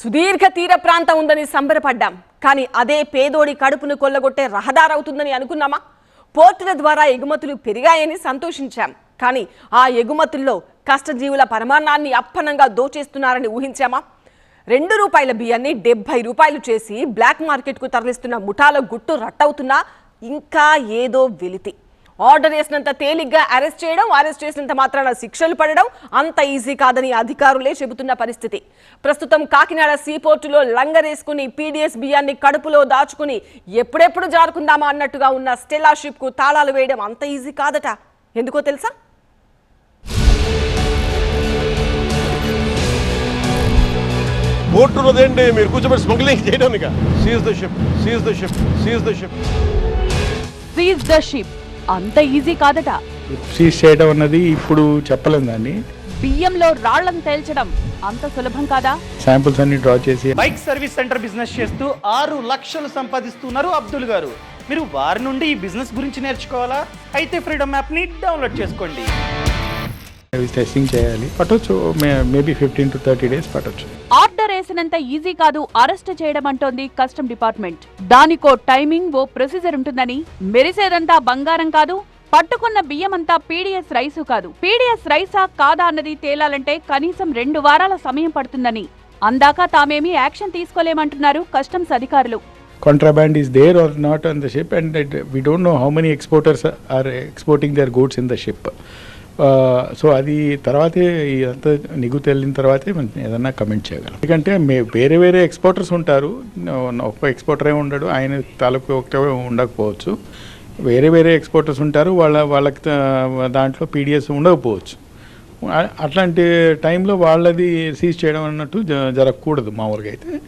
సుదీర్ఘ తీర ప్రాంతం ఉందని సంబరపడ్డాం. కానీ అదే పేదోడి కడుపును కొల్లగొట్టే రహదారవుతుందని అనుకున్నామా? పోర్టుల ద్వారా ఎగుమతులు పెరిగాయని సంతోషించాం. కానీ ఆ ఎగుమతుల్లో కష్టజీవుల పరమాణాన్ని అప్పనంగా దోచేస్తున్నారని ఊహించామా? రెండు రూపాయల బియ్యాన్ని డెబ్బై రూపాయలు చేసి బ్లాక్ మార్కెట్కు తరలిస్తున్న ముఠాల గుట్టు రట్టవుతున్నా ఇంకా ఏదో వెలితి. ఆర్డర్ చేసినంత తేలిగ్గా అరెస్ట్ చేయడం అరెస్ట్ చేసినంత మాత్రాన శిక్షలు పడడం అంత ఈజీ కాదని అధికారులే చెబుతున్న పరిస్థితి. ప్రస్తుతం కాకినాడ సీపోర్టులో లంగరేసుకుని పీడీఎస్ బియ్యాన్ని కడుపులో దాచుకుని ఎప్పుడెప్పుడు జారుకుందామా అన్నట్టుగా ఉన్న స్టెల్లా షిప్కు తాళాలు వేయడం అంత ఈజీ కాదట. ఎందుకో తెలుసా? పోర్టు ఉన్నదేంటి మీరు కూర్చోబెట్టి స్మగ్లింగ్ చేయడానికి seize the ship seize the ship seize the ship seize the ship అంత ఈజీ కాదట. సీజ్ చేయడం అన్నది ఇప్పుడు చెప్పలేం దాన్ని. బియ్యంలో రాళ్ళను తేల్చడం అంత సులభం కాదా? శాంపుల్స్ అన్ని డ్రా చేసి బైక్ సర్వీస్ సెంటర్ బిజినెస్ చేస్తూ ఆరు లక్షలు సంపాదిస్తున్నారు అబ్దుల్ గారు. మీరు వారి నుండి ఈ బిజినెస్ గురించి నేర్చుకోవాలా? అయితే ఫ్రీడమ్ యాప్ని డౌన్లోడ్ చేసుకోండి. టెస్టింగ్ చేయాలి. పట్టొచ్చు maybe fifteen to thirty days పట్టొచ్చు. ఆర్డర్ వేసినంత ఈజీ కాదు అరెస్ట్ చేయడం అంటోంది కస్టమ్ డిపార్ట్మెంట్. దానికో టైమింగ్ ఓ ప్రొసీజర్ ఉంటుందని మెరిసేదంతా బంగారం కాదు పట్టుకున్న బియ్యమంతా పీడిఎస్ రైసు కాదు. పీడిఎస్ రైసా కాదా అన్నది తేలాలంటే కనీసం రెండు వారాల సమయం పడుతుందని. అందాక తామేమీ యాక్షన్ తీసుకోలేమంటున్నారు కస్టమ్స్ అధికారులు. Contraband is there or not on the ship and it, we don't know how many exporters are exporting their goods in the ship. So అది తర్వాతే ఇదంతా నిగు తేలిన తర్వాతే మనం ఏదన్నా కమెంట్ చేయగలం. ఎందుకంటే మే వేరే వేరే ఎక్స్పోర్టర్స్ ఉంటారు. ఒక్క ఎక్స్పోర్టరే ఉండడు. ఆయన తాలూకు ఒకటే ఉండకపోవచ్చు. వేరే వేరే ఎక్స్పోర్టర్స్ ఉంటారు. వాళ్ళ వాళ్ళకి దాంట్లో పీడిఎస్ ఉండకపోవచ్చు. అట్లాంటి టైంలో వాళ్ళది సీజ్ చేయడం అన్నట్టు జ- జరగకూడదు మామూలుగా అయితే.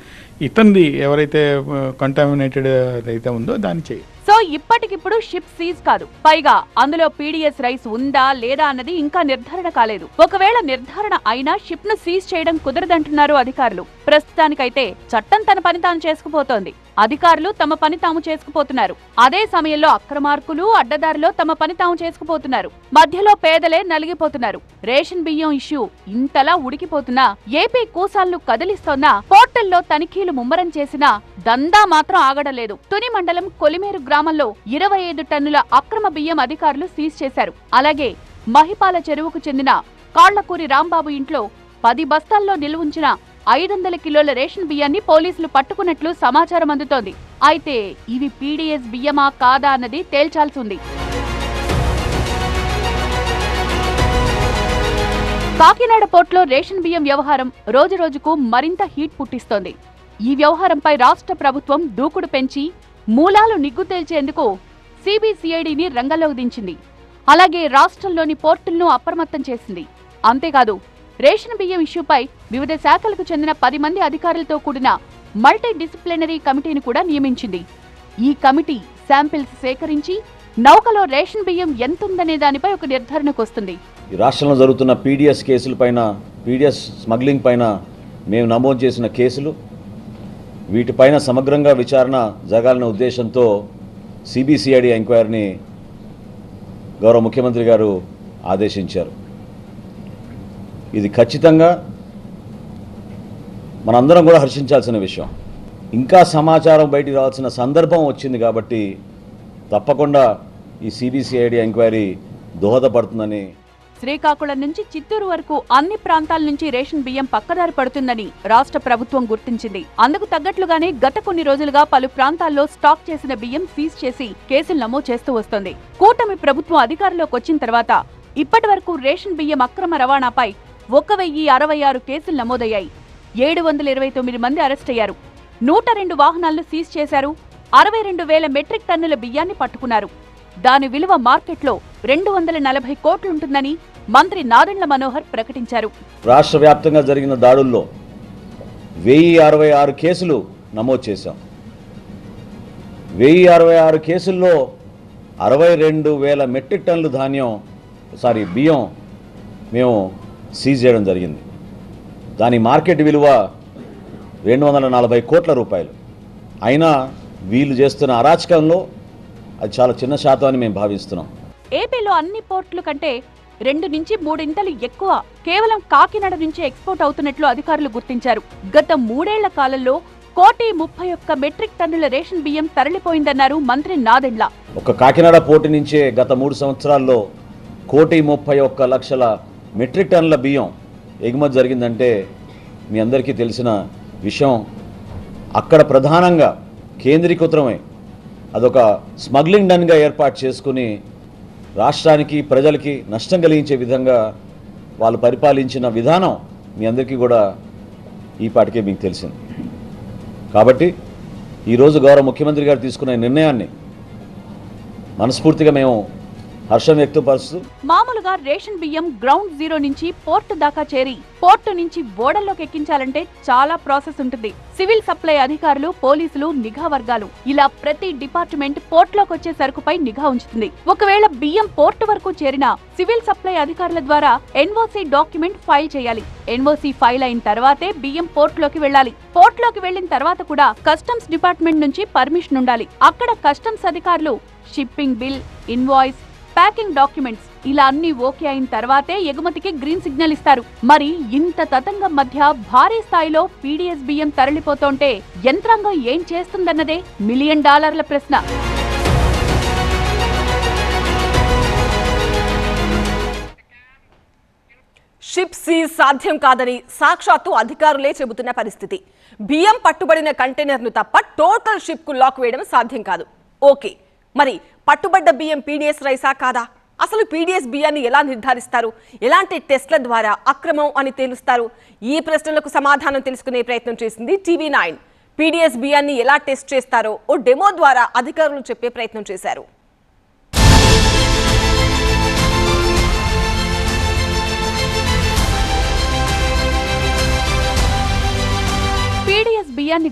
ఇతనిది ఎవరైతే కంటామినేటెడ్ అయితే ఉందో దాన్ని చేయాలి. సో ఇప్పటికిప్పుడు షిప్ సీజ్ కాదు. పైగా అందులో పీడిఎస్ రైస్ ఉందా లేదా అన్నది ఇంకా నిర్ధారణ కాలేదు. ఒకవేళ నిర్ధారణ అయినా షిప్ను సీజ్ చేయడం కుదరదంటున్నారు అధికారులు. ప్రస్తుతానికైతే చట్టం తన పని తాను చేసుకుపోతోంది. అధికారులు తమ పని తాము చేసుకుపోతున్నారు. అదే సమయంలో అక్రమార్కులు అడ్డదారిలో తమ పని తాము చేసుకుపోతున్నారు. మధ్యలో పేదలే నలిగిపోతున్నారు. రేషన్ బియ్యం ఇష్యూ ఇంతలా ఉడికిపోతున్నా ఏపీ కూసాలను కదిలిస్తోన్నా పోర్టల్లో తనిఖీలు ముమ్మరం చేసినా దందా మాత్రం ఆగడలేదు తుని మండలం కొలిమేరు గ్రామంలో ఇరవై ఐదు టన్నుల అక్రమ బియ్యం అధికారులు సీజ్ చేశారు. అలాగే మహిపాల చెరువుకు చెందిన కాళ్ళకూరి రాంబాబు ఇంట్లో పది బస్తాల్లో నిల్వుంచిన ఐదు వందల కిలోల రేషన్ బియ్యాన్ని పోలీసులు పట్టుకున్నట్లు సమాచారం అందుతోంది. అయితే ఇవి పీడీఎస్ బియ్యమా కాదా అన్నది తేల్చాల్సి ఉంది కాకినాడ పోర్టులో రేషన్ బియ్యం వ్యవహారం రోజురోజుకు మరింత హీట్ పుట్టిస్తోంది. ఈ వ్యవహారంపై రాష్ట్ర ప్రభుత్వం దూకుడు పెంచి మూలాలు నిగ్గు తేల్చేందుకు సిబిసిఐడిని రంగంలోకి దించింది అలాగే రాష్ట్రంలోని పోర్టులను అప్రమత్తం చేసింది. అంతేకాదు రేషన్ బియ్యం ఇష్యూపై వివిధ శాఖలకు చెందిన పది మంది అధికారులతో కూడిన మల్టీ డిసిప్లినరీ కమిటీని కూడా నియమించింది. ఈ కమిటీ శాంపిల్స్ సేకరించి నౌకలో రేషన్ బియ్యం ఎంతుందనే దానిపై ఒక నిర్ధారణకు వస్తుంది. రాష్ట్రంలో జరుగుతున్న పీడిఎస్ కేసులపైన పీడిఎస్ స్మగ్లింగ్ పైన మేము నమోదు చేసిన కేసులు వీటిపైన సమగ్రంగా విచారణ జరగాలనే ఉద్దేశంతో సిబిసిఐడి ఎంక్వైరీని గౌరవ ముఖ్యమంత్రి గారు ఆదేశించారు. ఇది ఖచ్చితంగా మనందరం కూడా హర్షించాల్సిన విషయం. ఇంకా సమాచారం బయటికి రావాల్సిన సందర్భం వచ్చింది కాబట్టి తప్పకుండా ఈ సిబిసిఐడి ఎంక్వైరీ దోహదపడుతుందని శ్రీకాకుళం నుంచి చిత్తూరు వరకు అన్ని ప్రాంతాల నుంచి రేషన్ బియ్యం పక్కదారి పడుతుందని రాష్ట్ర ప్రభుత్వం గుర్తించింది. అందుకు తగ్గట్లుగానే గత కొన్ని రోజులుగా పలు ప్రాంతాల్లో స్టాక్ చేసిన బియ్యం సీజ్ చేసి కేసులు నమోదు చేస్తూ వస్తోంది. కూటమి ప్రభుత్వం అధికారంలోకి వచ్చిన తర్వాత ఇప్పటి వరకు రేషన్ బియ్యం అక్రమ రవాణాపై ఒక వెయ్యి అరవై ఆరు కేసులు నమోదయ్యాయి. ఏడు వందల ఇరవై తొమ్మిది మంది అరెస్ట్ అయ్యారు. నూట రెండు వాహనాలను సీజ్ చేశారు. అరవై రెండు వేల మెట్రిక్ టన్నుల బియ్యాన్ని పట్టుకున్నారు. దాని విలువ మార్కెట్లో రెండు వందల నలభై కోట్లుంటుందని మంత్రి నాదెండ్ల మనోహర్ ప్రకటించారు. రాష్ట్ర వ్యాప్తంగా జరిగిన దాడుల్లో వెయ్యి అరవై ఆరు కేసులు నమోదు చేశాం. వెయ్యి అరవై ఆరు కేసుల్లో అరవై రెండు వేల మెట్రిక్ టన్నులు ధాన్యం సారీ బియ్యం మేము సీజ్ చేయడం జరిగింది. దాని మార్కెట్ విలువ రెండు వందల నలభై కోట్ల రూపాయలు. అయినా వీళ్ళు చేస్తున్న అరాచకంలో అది చాలా చిన్న శాతం అని మేము భావిస్తున్నాం. ఏపీలో అన్ని పోర్టుల కంటే రెండు నుంచి మూడింతలు ఎక్కువ. కేవలం కాకినాడ నుంచి ఎక్స్పోర్ట్ అవుతున్నట్లు అధికారులు గుర్తించారు. గత మూడేళ్ళ కాలంలో కోటి ముప్పై ఒక్క మెట్రిక్ టన్నుల రేషన్ బియ్యం తరలిపోయిందన్నారు మంత్రి నాదెండ్ల. ఒక కాకినాడ పోటీ నుంచే గత మూడు సంవత్సరాల్లో కోటి ముప్పై ఒక్క లక్షల మెట్రిక్ టన్నుల బియ్యం ఎగుమతి జరిగిందంటే మీ అందరికీ తెలిసిన విషయం. అక్కడ ప్రధానంగా కేంద్రీకృతమై అదొక స్మగ్లింగ్ డన్గా ఏర్పాటు చేసుకుని రాష్ట్రానికి ప్రజలకి నష్టం కలిగించే విధంగా వాళ్ళు పరిపాలించిన విధానం మీ అందరికీ కూడా ఈ పాటికే మీకు తెలిసింది. కాబట్టి ఈరోజు గౌరవ ముఖ్యమంత్రి గారు తీసుకున్న నిర్ణయాన్ని మనస్ఫూర్తిగా మేము హర్షం వ్యక్తపరుస్తూ మామూలుగా రేషన్ బియ్యం గ్రౌండ్ జీరో నుంచి పోర్ట్ దాకా చేరి పోర్టు నుంచి ఓడల్లోకి ఎక్కించాలంటే చాలా ప్రాసెస్ ఉంటుంది. సివిల్ సప్లై అధికారులు పోలీసులు నిఘా వర్గాలు ఇలా ప్రతి డిపార్ట్మెంట్ పోర్టులోకి వచ్చే సరుకుపై నిఘా ఉంచుతుంది. ఒకవేళ బియ్యం పోర్ట్ వరకు చేరిన సివిల్ సప్లై అధికారుల ద్వారా ఎన్ఓసి డాక్యుమెంట్ ఫైల్ చేయాలి. ఎన్ఓసి ఫైల్ అయిన తర్వాతే బియ్యం పోర్టులోకి వెళ్ళాలి. పోర్టులోకి వెళ్ళిన తర్వాత కూడా కస్టమ్స్ డిపార్ట్మెంట్ నుంచి పర్మిషన్ ఉండాలి. అక్కడ కస్టమ్స్ అధికారులు shipping bill invoice packing documents. ఇలా అన్ని ఓకే అయిన తర్వాతే ఎగుమతికి గ్రీన్ సిగ్నల్ ఇస్తారు. మరి ఇంత తతంగం మధ్య భారీ స్థాయిలో పీడీఎస్ బియ్యం తరలిపోతుంటే యంత్రాంగం ఏం చేస్తుందన్నదే మిలియన్ డాలర్ల ప్రశ్న. షిప్ సీజ్ సాధ్యం కాదని సాక్షాత్తు అధికారులే చెబుతున్న పరిస్థితి. బియ్యం పట్టుబడిన కంటైనర్ను తప్ప టోటల్ షిప్కు లాక్ వేయడం సాధ్యం కాదు. ఓకే మరి పట్టుబడ్డ బియ్యం పీడిఎస్ రైసా కాదా? అసలు పీడిఎస్ బియ్యాన్ని ఎలా నిర్ధారిస్తారు? ఎలాంటి టెస్ట్ల ద్వారా అక్రమం అని తేలుస్తారు? ఈ ప్రశ్నలకు సమాధానం తెలుసుకునే ప్రయత్నం చేసింది టీవీ నైన్. పీడిఎస్ బియ్యాన్ని ఎలా టెస్ట్ చేస్తారో ఓ డెమో ద్వారా అధికారులు చెప్పే ప్రయత్నం చేశారు.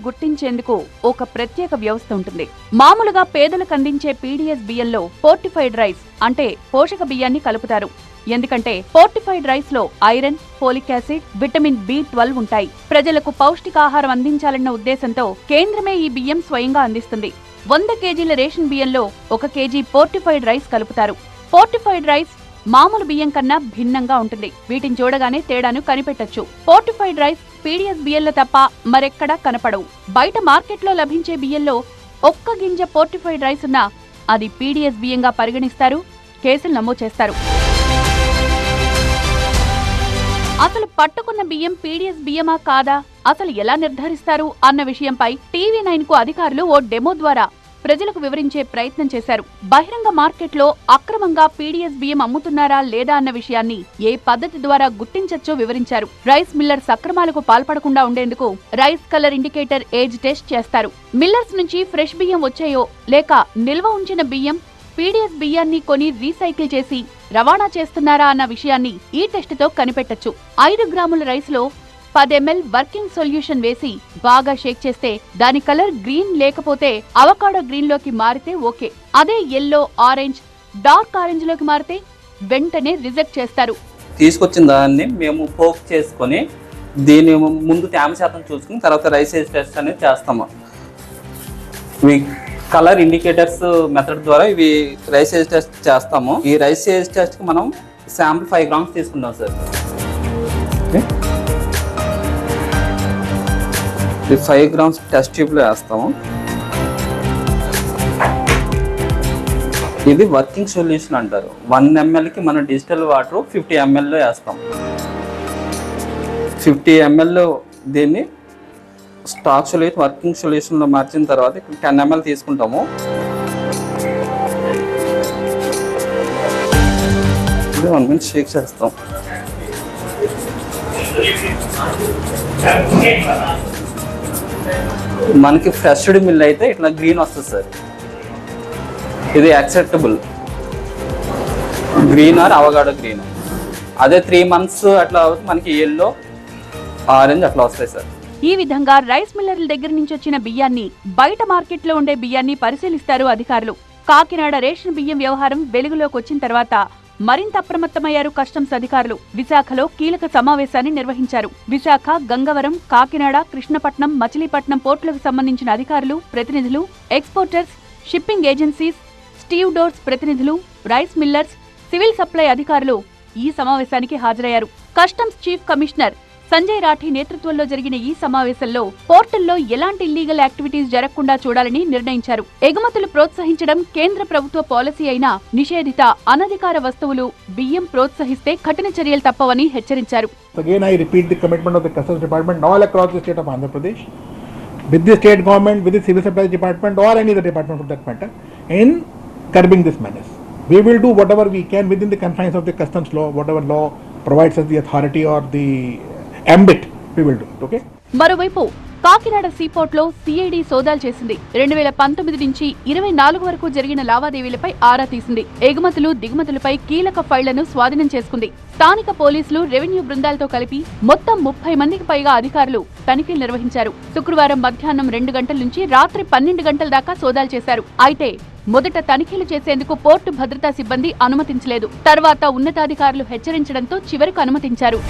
గుర్తించేందుకు ఒక ప్రత్యేక వ్యవస్థ ఉంటుంది. మామూలుగా పేదలకు అందించే పీడీఎస్ బియ్యంలో పోర్టిఫైడ్ రైస్ అంటే పోషక బియ్యాన్ని కలుపుతారు. ఎందుకంటే పోర్టిఫైడ్ రైస్లో iron folic acid vitamin B twelve ఉంటాయి. ప్రజలకు పౌష్టికాహారం అందించాలన్న ఉద్దేశంతో కేంద్రమే ఈ బియ్యం స్వయంగా అందిస్తుంది. వంద కేజీల రేషన్ బియ్యంలో ఒక కేజీ పోర్టిఫైడ్ రైస్ కలుపుతారు. పోర్టిఫైడ్ రైస్ మామూలు బియ్యం కన్నా భిన్నంగా ఉంటుంది. వీటిని చూడగానే తేడాను కనిపెట్టొచ్చు. పోర్టిఫైడ్ రైస్ పీడిఎస్ బియ్యంలో తప్ప మరెక్కడా కనపడవు. బయట మార్కెట్లో లభించే బియ్యంలో ఒక్క గింజ పోర్టిఫైడ్ రైస్ ఉన్నా అది పీడిఎస్ బియ్యంగా పరిగణిస్తారు కేసులు నమోదు చేస్తారు. అసలు పట్టుకున్న బియ్యం పీడిఎస్ బియ్యమా కాదా? అసలు ఎలా నిర్ధారిస్తారు? అన్న విషయంపై టీవీ నైన్కు అధికారులు ఓ డెమో ద్వారా ప్రజలకు వివరించే ప్రయత్నం చేశారు. బహిరంగ మార్కెట్లో అక్రమంగా పీడీఎస్ బియ్యం అమ్ముతున్నారా లేదా అన్న విషయాన్ని ఏ పద్ధతి ద్వారా గుర్తించచ్చో వివరించారు. రైస్ మిల్లర్స్ అక్రమాలకు పాల్పడకుండా ఉండేందుకు rice colour indicator age test చేస్తారు. మిల్లర్స్ నుంచి ఫ్రెష్ బియ్యం వచ్చాయో లేక నిల్వ ఉంచిన బియ్యం పీడీఎస్ బియ్యాన్ని కొని రీసైకిల్ చేసి రవాణా చేస్తున్నారా అన్న విషయాన్ని ఈ టెస్టుతో కనిపెట్టొచ్చు. ఐదు గ్రాముల రైస్లో ఎంఎల్ వర్కింగ్ సొల్యూషన్ వేసి బాగా షేక్ చేస్తే దాని కలర్ గ్రీన్ లేకపోతే అవకాడో గ్రీన్లోకి మారితే ఓకే. అదే ఎల్లో ఆరెంజ్ డార్క్ ఆరెంజ్లోకి మారితే వెంటనే రిజెక్ట్ చేస్తారు. తీసుకొచ్చిన దాన్ని మేము పోక్ చేసుకొని దీన్ని ముందు తేమ శాతం చూసుకుని తర్వాత రైస్ ఏజ్ టెస్ట్ అనేది చేస్తాము. ఇవి కలర్ ఇండికేటర్స్ మెథడ్ ద్వారా ఇవి రైస్ ఏజ్ టెస్ట్ చేస్తాము. ఈ రైస్ ఏజ్ టెస్ట్కి మనం శాంపుల్ ఫైవ్ గ్రామ్స్ తీసుకుంటాం సార్. ఇది ఫైవ్ గ్రామ్స్ టెస్ట్ ట్యూబ్లో వేస్తాము. ఇది వర్కింగ్ సొల్యూషన్ అంటారు. వన్ ఎంఎల్కి మనం డిజిటల్ వాటర్ ఫిఫ్టీ ఎంఎల్లో వేస్తాం. ఫిఫ్టీ ఎంఎల్లో దీన్ని స్టాక్ సొల్యూషన్ వర్కింగ్ సొల్యూషన్లో మార్చిన తర్వాత ఇక్కడ టెన్ ఎంఎల్ తీసుకుంటాము. వన్ మినిట్ షేక్ చేస్తాం. మనకి ఫ్రెష్డ్ మిల్ అయితే ఇట్లా గ్రీన్ వస్తుంది సార్. ఇది acceptable. Green or avocado green. అదే త్రీ మంత్స్ అట్లా మనకి ఎల్లో ఆరెంజ్ అట్లా వస్తాయి సార్. ఈ విధంగా రైస్ మిల్లర్ల దగ్గర నుంచి వచ్చిన బియ్యాన్ని బయట మార్కెట్లో ఉండే బియ్యాన్ని పరిశీలిస్తారు అధికారులు. కాకినాడ రేషన్ బియ్యం వ్యవహారం వెలుగులోకి వచ్చిన తర్వాత మరింత అప్రమత్తమయ్యారు కస్టమ్స్ అధికారులు. విశాఖలో కీలక సమావేశాన్ని నిర్వహించారు. విశాఖ గంగవరం కాకినాడ కృష్ణపట్నం మచిలీపట్నం పోర్టులకు సంబంధించిన అధికారులు ప్రతినిధులు exporters shipping agencies stevedores ప్రతినిధులు రైస్ మిల్లర్స్ సివిల్ సప్లై అధికారులు ఈ సమావేశానికి హాజరయ్యారు. Customs chief commissioner Sanjay Rathi నేతృత్వంలో జరిగిన ఈ సమావేశంలో పోర్టల్లో ఎలాంటి ఇల్లీగల్ యాక్టివిటీస్ జరగకుండా చూడాలని నిర్ణయించారు ఎగుమతులు ప్రోత్సహించడం కేంద్ర ప్రభుత్వ పాలసీ అయిన నిషేధిత అనధికార వస్తువులు బియ్యం ప్రోత్సహిస్తే కఠిన చర్యలు తప్పవని హెచ్చరించారు Again, I repeat the commitment of the Customs Department all across the state of Andhra Pradesh, with the state government, with the civil supplies department, or any other department for that matter, in curbing this menace. We will do whatever we can within the confines of the customs law, whatever law provides us the authority or the ఎంబిట్ we మరోవైపు Kakinada సీపోర్ట్లో CID సోదాలు చేసింది. రెండు వేల పంతొమ్మిది నుంచి ఇరవై నాలుగు వరకు జరిగిన లావాదేవీలపై ఆరా తీసింది. ఎగుమతులు దిగుమతులపై కీలక ఫైళ్ళను స్వాధీనం చేసుకుంది. స్థానిక పోలీసులు రెవెన్యూ బృందాలతో కలిపి మొత్తం ముప్పై మందికి పైగా అధికారులు తనిఖీలు నిర్వహించారు. శుక్రవారం మధ్యాహ్నం రెండు గంటల నుంచి రాత్రి పన్నెండు గంటల దాకా సోదాలు చేశారు. అయితే మొదట తనిఖీలు చేసేందుకు పోర్టు భద్రతా సిబ్బంది అనుమతించలేదు. తర్వాత ఉన్నతాధికారులు హెచ్చరించడంతో చివరకు అనుమతించారు.